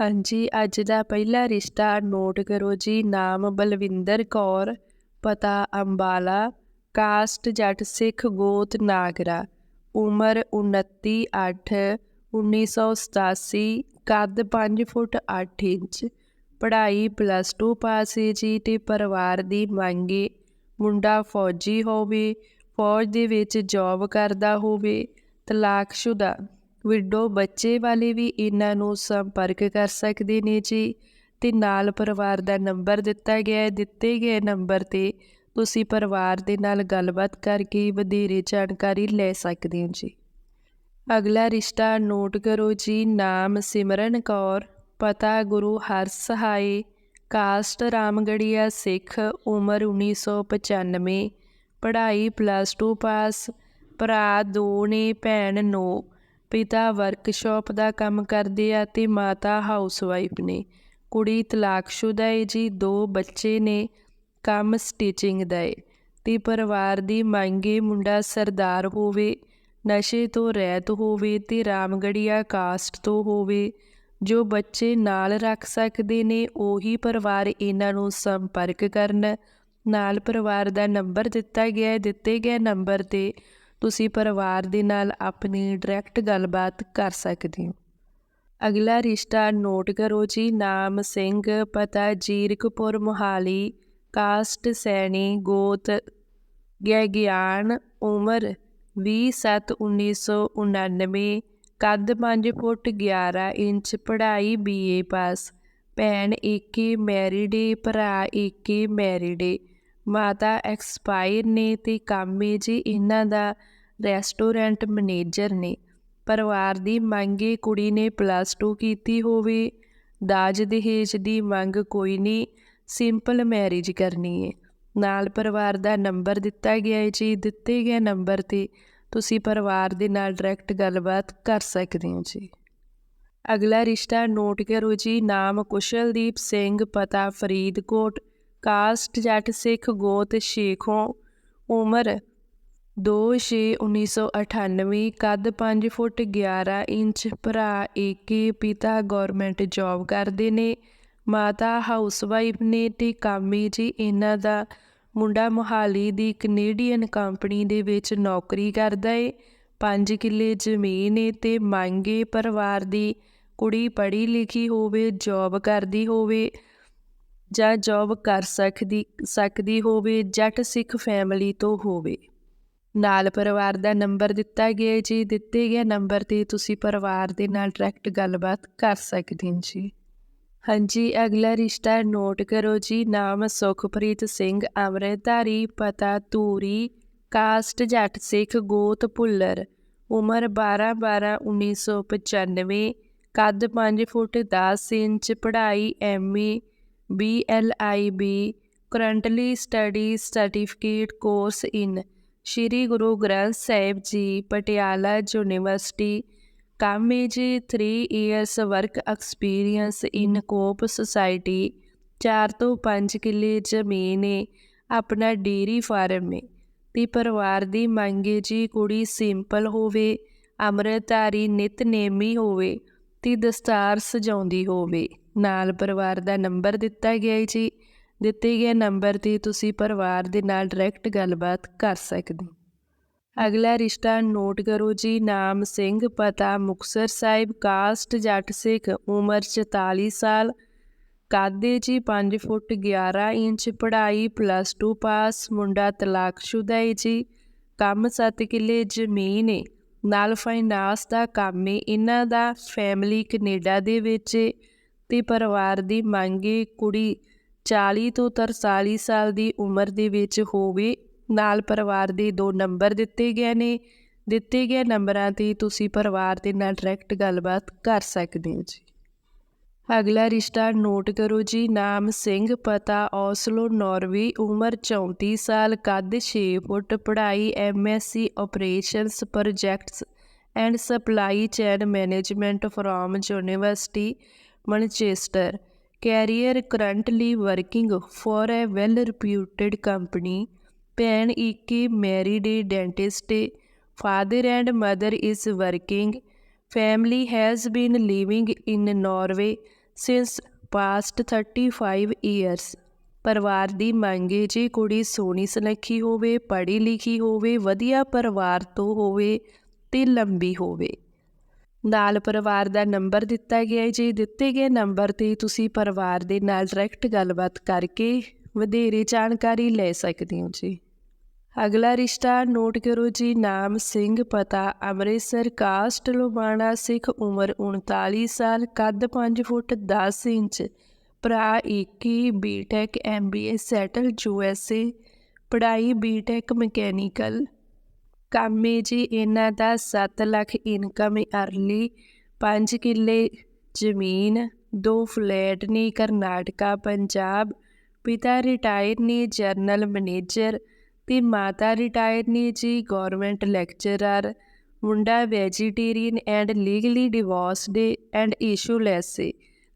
ਹਾਂਜੀ, ਅੱਜ ਦਾ ਪਹਿਲਾ ਰਿਸ਼ਤਾ ਨੋਟ ਕਰੋ ਜੀ। ਨਾਮ ਬਲਵਿੰਦਰ ਕੌਰ, ਪਤਾ ਅੰਬਾਲਾ, ਕਾਸਟ ਜੱਟ ਸਿੱਖ ਗੋਤ ਨਾਗਰਾ, ਉਮਰ 29 8 1987 ਕੱਦ 5 ਫੁੱਟ 8 ਇੰਚ, ਪੜ੍ਹਾਈ ਪਲੱਸ 2 ਪਾਸ ਹੈ ਜੀ ਤੇ ਪਰਿਵਾਰ ਦੀ ਮੰਗੇ ਮੁੰਡਾ ਫੌਜੀ ਹੋਵੇ, ਫੌਜ ਦੇ ਵਿੱਚ ਜੌਬ ਕਰਦਾ ਹੋਵੇ, ਤਲਾਕਸ਼ੁਦਾ ਵਿਡੋ ਬੱਚੇ ਵਾਲੇ ਵੀ ਇਹਨਾਂ ਨੂੰ ਸੰਪਰਕ ਕਰ ਸਕਦੇ ਨੇ ਜੀ। ਤੇ ਨਾਲ ਪਰਿਵਾਰ ਦਾ ਨੰਬਰ ਦਿੱਤਾ ਗਿਆ ਹੈ। ਦਿੱਤੇ ਗਏ ਨੰਬਰ ਤੇ ਤੁਸੀਂ ਪਰਿਵਾਰ ਦੇ ਨਾਲ ਗੱਲਬਾਤ ਕਰਕੇ ਵਧੇਰੇ ਜਾਣਕਾਰੀ ਲੈ ਸਕਦੇ ਹੋ ਜੀ। ਅਗਲਾ ਰਿਸ਼ਤਾ ਨੋਟ ਕਰੋ ਜੀ। ਨਾਮ ਸਿਮਰਨ ਕੌਰ, ਪਤਾ ਗੁਰੂ ਹਰ ਹਰਸਹਾਏ ਕਾਸਟ ਰਾਮਗੜੀਆ ਸਿੱਖ, ਉਮਰ 1995 ਪੜ੍ਹਾਈ ਪਲੱਸ 2 ਪਾਸ ਭਰਾ ਦੋ ਨੇ, ਭੈਣ ਨੋ। ਪਿਤਾ ਵਰਕਸ਼ਾਪ ਦਾ ਕੰਮ ਕਰਦੇ ਆ ਤੇ ਮਾਤਾ ਹਾਊਸਵਾਈਫ ਨੇ। ਕੁੜੀ ਤਲਾਕਸ਼ੁਦਾ ਹੈ ਜੀ, ਦੋ ਬੱਚੇ ਨੇ, ਕੰਮ ਸਟਿਚਿੰਗ ਦਾ ਹੈ ਤੇ ਪਰਿਵਾਰ ਦੀ ਮੰਗੇ ਮੁੰਡਾ ਸਰਦਾਰ ਹੋਵੇ, ਨਸ਼ੇ ਤੋਂ ਰਹਿਤ ਹੋਵੇ ਤੇ ਰਾਮਗੜੀਆ ਕਾਸਟ ਤੋਂ ਹੋਵੇ, ਜੋ ਬੱਚੇ ਨਾਲ ਰੱਖ ਸਕਦੇ ਨੇ, ਉਹੀ ਪਰਿਵਾਰ ਇਹਨਾਂ ਨੂੰ ਸੰਪਰਕ ਕਰਨ। ਨਾਲ ਪਰਿਵਾਰ ਦਾ ਨੰਬਰ ਦਿੱਤਾ ਗਿਆ ਹੈ ਦਿੱਤੇ ਗਏ ਨੰਬਰ ਤੇ ਤੁਸੀਂ ਪਰਿਵਾਰ ਦੇ ਨਾਲ ਆਪਣੀ ਡਾਇਰੈਕਟ ਗੱਲਬਾਤ ਕਰ ਸਕਦੇ ਹੋ। ਅਗਲਾ ਰਿਸ਼ਤਾ ਨੋਟ ਕਰੋ ਜੀ, ਨਾਮ ਸਿੰਘ, ਪਤਾ ਜੀਰਕਪੁਰ, ਮੁਹਾਲੀ, ਕਾਸਟ, ਸੈਣੀ, ਗੋਤ ਗਿਆ ਗਿਆਨ ਉਮਰ 20/7/1999 ਕੱਦ 5 ਫੁੱਟ 11 ਇੰਚ, ਪੜ੍ਹਾਈ ਬੀਏ ਪਾਸ, ਭੈਣ ਏਕੇ, ਮੈਰਿਡ ਏ, ਭਰਾ ਏਕੇ, ਮੈਰਿਡ ਏ। ਮਾਤਾ ਐਕਸਪਾਇਰ ਨੇ ਤੇ ਕਾਮੇ ਜੀ ਇਹਨਾਂ ਦਾ ਰੈਸਟੋਰੈਂਟ ਮੈਨੇਜਰ ਨੇ। ਪਰਿਵਾਰ ਦੀ ਮੰਗੇ ਕੁੜੀ ਨੇ ਪਲੱਸ 2 ਕੀਤੀ ਹੋਵੇ। ਦਾਜ ਦਹੇਜ ਦੀ ਮੰਗ ਕੋਈ ਨਹੀਂ ਸਿੰਪਲ ਮੈਰਿਜ ਕਰਨੀ ਹੈ ਨਾਲ ਪਰਿਵਾਰ ਦਾ ਨੰਬਰ ਦਿੱਤਾ ਗਿਆ ਹੈ ਜੀ, ਦਿੱਤੇ ਗਏ ਨੰਬਰ ਤੇ ਤੁਸੀਂ ਪਰਿਵਾਰ ਦੇ ਨਾਲ ਡਾਇਰੈਕਟ ਗੱਲਬਾਤ ਕਰ ਸਕਦੇ ਹੋ ਜੀ। ਅਗਲਾ ਰਿਸ਼ਤਾ ਨੋਟ ਕਰੋ ਜੀ, ਨਾਮ ਕੁਸ਼ਲਦੀਪ ਸਿੰਘ, ਪਤਾ ਫਰੀਦਕੋਟ ਕਾਸਟ ਜੱਟ ਸਿੱਖ ਗੋਤ ਸ਼ੇਖੋਂ ਉਮਰ 2/6/1998 ਕੱਦ 5 ਫੁੱਟ 11 ਇੰਚ ਭਰਾ ਏਕੇ ਪਿਤਾ ਗਵਰਨਮੈਂਟ ਜੌਬ ਕਰਦੇ ਨੇ। ਮਾਤਾ ਹਾਊਸਵਾਈਫ ਨੇ ਤੇ ਕਾਮੀ ਜੀ ਇਹਨਾਂ ਦਾ ਮੁੰਡਾ ਮੁਹਾਲੀ ਦੀ ਕੈਨੇਡੀਅਨ ਕੰਪਨੀ ਦੇ ਵਿੱਚ ਨੌਕਰੀ ਕਰਦਾ ਏ। 5 ਕਿੱਲੇ ਜ਼ਮੀਨ ਏ ਤੇ ਮੰਗੇ ਪਰਿਵਾਰ ਦੀ ਕੁੜੀ ਪੜ੍ਹੀ ਲਿਖੀ ਹੋਵੇ, ਜੌਬ ਕਰਦੀ ਹੋਵੇ। ਜਾਂ ਜੌਬ ਕਰ ਸਕਦੀ ਸਕਦੀ ਹੋਵੇ ਜੱਟ ਸਿੱਖ ਫੈਮਿਲੀ ਤੋਂ ਹੋਵੇ। ਨਾਲ ਪਰਿਵਾਰ ਦਾ ਨੰਬਰ ਦਿੱਤਾ ਗਿਆ ਜੀ, ਦਿੱਤੇ ਗਏ ਨੰਬਰ ਤੇ ਤੁਸੀਂ ਪਰਿਵਾਰ ਦੇ ਨਾਲ ਡਾਇਰੈਕਟ ਗੱਲਬਾਤ ਕਰ ਸਕਦੇ ਹੋ ਜੀ। ਹਾਂਜੀ, ਅਗਲਾ ਰਿਸ਼ਤਾ ਨੋਟ ਕਰੋ ਜੀ, ਨਾਮ ਸੁਖਪ੍ਰੀਤ ਸਿੰਘ ਅਮਰਧਾਰੀ ਪਤਾ ਧੂਰੀ ਕਾਸਟ ਜੱਟ ਸਿੱਖ, ਗੋਤ ਭੁੱਲਰ, ਉਮਰ 12 12 1995 ਕੱਦ 5 ਫੁੱਟ 10 ਇੰਚ, ਪੜ੍ਹਾਈ MA BLIB currently study certificate course in Shri Guru Granth Sahib ji Patiala university ਕੰਮ ਜੀ 3 years work experience in co-op society 4 ਤੋਂ 5 ਕਿੱਲੇ ਜ਼ਮੀਨ ਹੈ ਆਪਣਾ ਡੇਰੀ ਫਾਰਮ ਹੈ ਤੇ ਪਰਿਵਾਰ ਦੀ ਮੰਗੇ ਜੀ ਕੁੜੀ ਸਿੰਪਲ ਹੋਵੇ, ਅੰਮ੍ਰਿਤਧਾਰੀ ਨਿਤਨੇਮੀ ਹੋਵੇ ਤੇ ਦਸਤਾਰ ਸਜਾਉਂਦੀ ਹੋਵੇ। ਨਾਲ ਪਰਿਵਾਰ ਦਾ ਨੰਬਰ ਦਿੱਤਾ ਗਿਆ ਹੈ ਜੀ। ਦਿੱਤੇ ਗਏ ਨੰਬਰ ਤੇ ਤੁਸੀਂ ਪਰਿਵਾਰ ਦੇ ਨਾਲ ਡਾਇਰੈਕਟ ਗੱਲਬਾਤ ਕਰ ਸਕਦੇ ਹੋ। ਅਗਲਾ ਰਿਸ਼ਤਾ ਨੋਟ ਕਰੋ ਜੀ। ਨਾਮ ਸਿੰਘ, ਪਤਾ ਮੁਕਸਰ ਸਾਹਿਬ, ਕਾਸਟ ਜੱਟ ਸਿੱਖ, ਉਮਰ 44 ਸਾਲ। ਕਾਦੇ ਜੀ 5 ਫੁੱਟ 11 ਇੰਚ, ਪੜ੍ਹਾਈ ਪਲੱਸ 2 ਪਾਸ ਮੁੰਡਾ ਤਲਾਕਸ਼ੁਦਾ ਏ ਜੀ। ਕੰਮ 7 ਕਿੱਲੇ, ਜ਼ਮੀਨ ਏ ਨਾਲ ਫਾਈਨਾਂਸ ਦਾ ਕੰਮ ਏ ਇਹਨਾਂ ਦਾ ਫੈਮਿਲੀ ਕੈਨੇਡਾ ਦੇ ਵਿੱਚ ਏ ਤੇ ਪਰਿਵਾਰ ਦੀ ਮੰਗ ਕੁੜੀ 40 ਤੋਂ 43 ਸਾਲ ਦੀ ਉਮਰ ਦੇ ਵਿੱਚ ਹੋਵੇ, ਨਾਲ ਪਰਿਵਾਰ ਦੇ ਦੋ ਨੰਬਰ ਦਿੱਤੇ ਗਏ ਨੇ। ਦਿੱਤੇ ਗਏ ਨੰਬਰਾਂ ਤੇ ਤੁਸੀਂ ਪਰਿਵਾਰ ਦੇ ਨਾਲ ਡਾਇਰੈਕਟ ਗੱਲਬਾਤ ਕਰ ਸਕਦੇ ਹੋ ਜੀ। ਅਗਲਾ ਰਿਸ਼ਤਾ ਨੋਟ ਕਰੋ ਜੀ, ਨਾਮ ਸਿੰਘ, ਪਤਾ ਔਸਲੋ ਨਾਰਵੇ, ਉਮਰ 34 ਸਾਲ, ਕੱਦ 6 ਫੁੱਟ, ਪੜ੍ਹਾਈ MSc operations projects and supply chain management from university Manchester, career currently working for a well reputed company, ਭੈਣ ਇੱਕ married dentist father and mother is working family has been living in norway since past 35 years ਪਰਿਵਾਰ ਦੀ ਮੰਗ ਮੰਗੇ ਜੇ ਕੁੜੀ ਸੋਹਣੀ ਸੁਨੱਖੀ ਹੋਵੇ, ਪੜ੍ਹੀ ਲਿਖੀ ਹੋਵੇ, ਵਧੀਆ ਪਰਿਵਾਰ ਤੋਂ ਹੋਵੇ ਤੇ ਲੰਬੀ ਹੋਵੇ। ਨਾਲ ਪਰਿਵਾਰ ਦਾ ਨੰਬਰ ਦਿੱਤਾ ਗਿਆ ਹੈ। ਜੀ ਦਿੱਤੇ ਗਏ ਨੰਬਰ ਤੇ ਤੁਸੀਂ ਪਰਿਵਾਰ ਦੇ ਨਾਲ ਡਾਇਰੈਕਟ ਗੱਲਬਾਤ ਕਰਕੇ ਵਧੇਰੇ ਜਾਣਕਾਰੀ ਲੈ ਸਕਦੇ ਹੋ ਜੀ। ਅਗਲਾ ਰਿਸ਼ਤਾ ਨੋਟ ਕਰੋ ਜੀ, ਨਾਮ ਸਿੰਘ, ਪਤਾ ਅੰਮ੍ਰਿਤਸਰ ਕਾਸਟ ਲੁਬਾਣਾ ਸਿੱਖ ਉਮਰ 39 ਸਾਲ, ਕੱਦ 5 ਫੁੱਟ 10 ਇੰਚ, ਭਰਾ 21 ਬੀਟੈਕ ਐਮਬੀਏ ਸੈਟਲ ਯੂਐਸਏ ਪੜ੍ਹਾਈ ਬੀਟੈਕ ਮਕੈਨੀਕਲ ਕੰਮ ਜੀ ਇਹਨਾਂ ਦਾ 7 ਲੱਖ ਇਨਕਮ ਅਰਲੀ 5 ਕਿੱਲੇ ਜ਼ਮੀਨ, ਦੋ ਫਲੈਟ ਨੇ ਕਰਨਾਟਕਾ, ਪੰਜਾਬ, ਪਿਤਾ ਰਿਟਾਇਰ ਨੇ ਜਰਨਲ ਮੈਨੇਜਰ ਤੇ ਮਾਤਾ ਰਿਟਾਇਰ ਨੇ ਜੀ ਗਵਰਨਮੈਂਟ ਲੈਕਚਰਰ ਮੁੰਡਾ vegetarian and legally divorced and issueless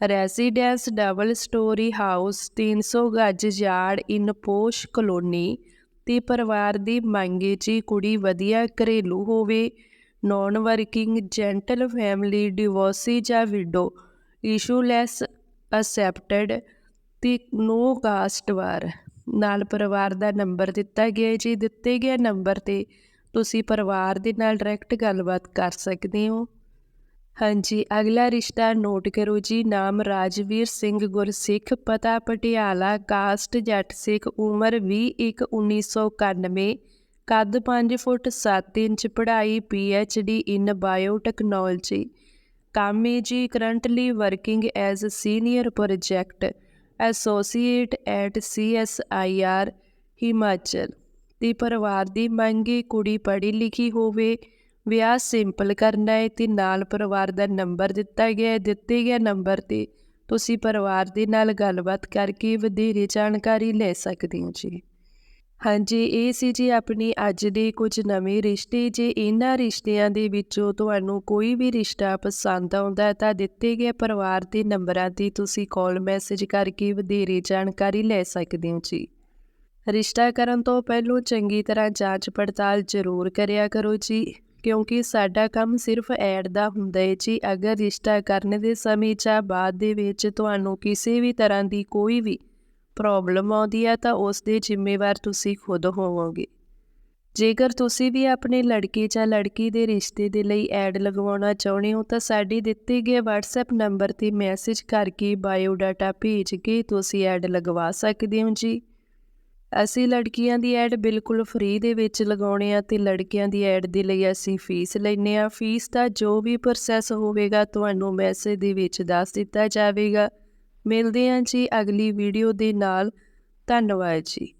residence double story house 300 ਗੱਜ ਯਾਰਡ ਇਨ ਪੋਸ਼ ਕਲੋਨੀ ਤੇ ਪਰਿਵਾਰ ਦੀ ਮੰਗ ਹੈ ਜੀ ਕੁੜੀ ਵਧੀਆ ਘਰੇਲੂ ਹੋਵੇ। Non working, gentle family, divorcee ਜਾਂ ਵਿਡੋ, ਇਸ਼ੂਲੈਸ, ਅਸੈਪਟਡ ਤੇ ਨੋ ਕਾਸਟ ਵਾਰ। ਨਾਲ ਪਰਿਵਾਰ ਦਾ ਨੰਬਰ ਦਿੱਤਾ ਗਿਆ ਜੀ ਦਿੱਤੇ ਗਏ ਨੰਬਰ ਤੇ ਤੁਸੀਂ ਪਰਿਵਾਰ ਦੇ ਨਾਲ ਡਾਇਰੈਕਟ ਗੱਲਬਾਤ ਕਰ ਸਕਦੇ ਹੋ। ਹਾਂਜੀ, ਅਗਲਾ ਰਿਸ਼ਤਾ ਨੋਟ ਕਰੋ ਜੀ, ਨਾਮ ਰਾਜਵੀਰ ਸਿੰਘ ਗੁਰਸਿੱਖ, ਪਤਾ ਪਟਿਆਲਾ, ਕਾਸਟ ਜੱਟ ਸਿੱਖ, ਉਮਰ 20 1 1991 ਕੱਦ 5 ਫੁੱਟ 7 ਇੰਚ, ਪੜ੍ਹਾਈ ਪੀ ਡੀ ਇਨ ਬਾਇਓਟੈਕਨੋਲੋਜੀ ਕੰਮ ਏ ਜੀ currently working as senior project, associate at C S I R, Himachal ਦੀ ਪਰਿਵਾਰ ਦੀ ਮੰਗੀ ਕੁੜੀ ਪੜ੍ਹੀ ਲਿਖੀ ਹੋਵੇ ਵਿਆਹ ਸਿੰਪਲ ਕਰਨਾ ਹੈ ਤੇ ਨਾਲ ਪਰਿਵਾਰ ਦਾ ਨੰਬਰ ਦਿੱਤਾ ਗਿਆ ਹੈ ਦਿੱਤੇ ਗਿਆ ਨੰਬਰ ਤੇ ਤੁਸੀਂ ਪਰਿਵਾਰ ਦੇ ਨਾਲ ਗੱਲਬਾਤ ਕਰਕੇ ਵਧੇਰੇ ਜਾਣਕਾਰੀ ਲੈ ਸਕਦੇ ਹੋ ਜੀ। ਹਾਂਜੀ, ਇਹ ਸੀ ਜੀ ਆਪਣੀ ਅੱਜ ਦੇ ਕੁਝ ਨਵੇਂ ਰਿਸ਼ਤੇ। ਜੇ ਇਹਨਾਂ ਰਿਸ਼ਤਿਆਂ ਦੇ ਵਿੱਚੋਂ ਤੁਹਾਨੂੰ ਕੋਈ ਵੀ ਰਿਸ਼ਤਾ ਪਸੰਦ ਆਉਂਦਾ ਹੈ ਤਾਂ ਦਿੱਤੇ ਗਏ ਪਰਿਵਾਰ ਦੇ ਨੰਬਰਾਂ ਤੇ ਤੁਸੀਂ ਕਾਲ ਮੈਸੇਜ ਕਰਕੇ ਵਧੇਰੇ ਜਾਣਕਾਰੀ ਲੈ ਸਕਦੇ ਹੋ ਜੀ। ਰਿਸ਼ਤਾ ਕਰਨ ਤੋਂ ਪਹਿਲਾਂ ਚੰਗੀ ਤਰ੍ਹਾਂ ਜਾਂਚ ਪੜਤਾਲ ਜ਼ਰੂਰ ਕਰਿਆ ਕਰੋ ਜੀ। ਕਿਉਂਕਿ ਸਾਡਾ ਕੰਮ ਸਿਰਫ ਐਡ ਦਾ ਹੁੰਦਾ ਹੈ ਜੀ। ਅਗਰ ਰਿਸ਼ਤਾ ਕਰਨ ਦੇ ਸਮੇਂ ਜਾਂ ਬਾਅਦ ਦੇ ਵਿੱਚ ਤੁਹਾਨੂੰ ਕਿਸੇ ਵੀ ਤਰ੍ਹਾਂ ਦੀ ਕੋਈ ਵੀ ਪ੍ਰੋਬਲਮ ਆਉਂਦੀ ਹੈ ਤਾਂ ਉਸ ਦੇ ਜ਼ਿੰਮੇਵਾਰ ਤੁਸੀਂ ਖੁਦ ਹੋਵੋਗੇ। ਜੇਕਰ ਤੁਸੀਂ ਵੀ ਆਪਣੇ ਲੜਕੇ ਜਾਂ ਲੜਕੀ ਦੇ ਰਿਸ਼ਤੇ ਦੇ ਲਈ ਐਡ ਲਗਵਾਉਣਾ ਚਾਹੁੰਦੇ ਹੋ, ਤਾਂ ਸਾਡੀ ਦਿੱਤੇ ਗਏ WhatsApp ਨੰਬਰ ਤੇ ਮੈਸੇਜ ਕਰਕੇ ਬਾਇਓ ਡਾਟਾ ਭੇਜ ਕੇ ਤੁਸੀਂ ਐਡ ਲਗਵਾ ਸਕਦੇ ਹੋ ਜੀ। ਅਸੀਂ ਲੜਕੀਆਂ ਦੀ ਐਡ ਬਿਲਕੁਲ ਫ੍ਰੀ ਦੇ ਵਿੱਚ ਲਗਾਉਣੇ ਆ ਤੇ ਲੜਕਿਆਂ ਦੀ ਐਡ ਦੇ ਲਈ ਅਸੀਂ ਫੀਸ ਲੈਨੇ ਆ। ਫੀਸ ਦਾ ਜੋ ਵੀ ਪ੍ਰੋਸੈਸ ਹੋਵੇਗਾ, ਤੁਹਾਨੂੰ ਮੈਸੇਜ ਦੇ ਵਿੱਚ ਦੱਸ ਦਿੱਤਾ ਜਾਵੇਗਾ। ਮਿਲਦੇ ਹਾਂ ਜੀ ਅਗਲੀ ਵੀਡੀਓ ਦੇ ਨਾਲ। ਧੰਨਵਾਦ ਜੀ।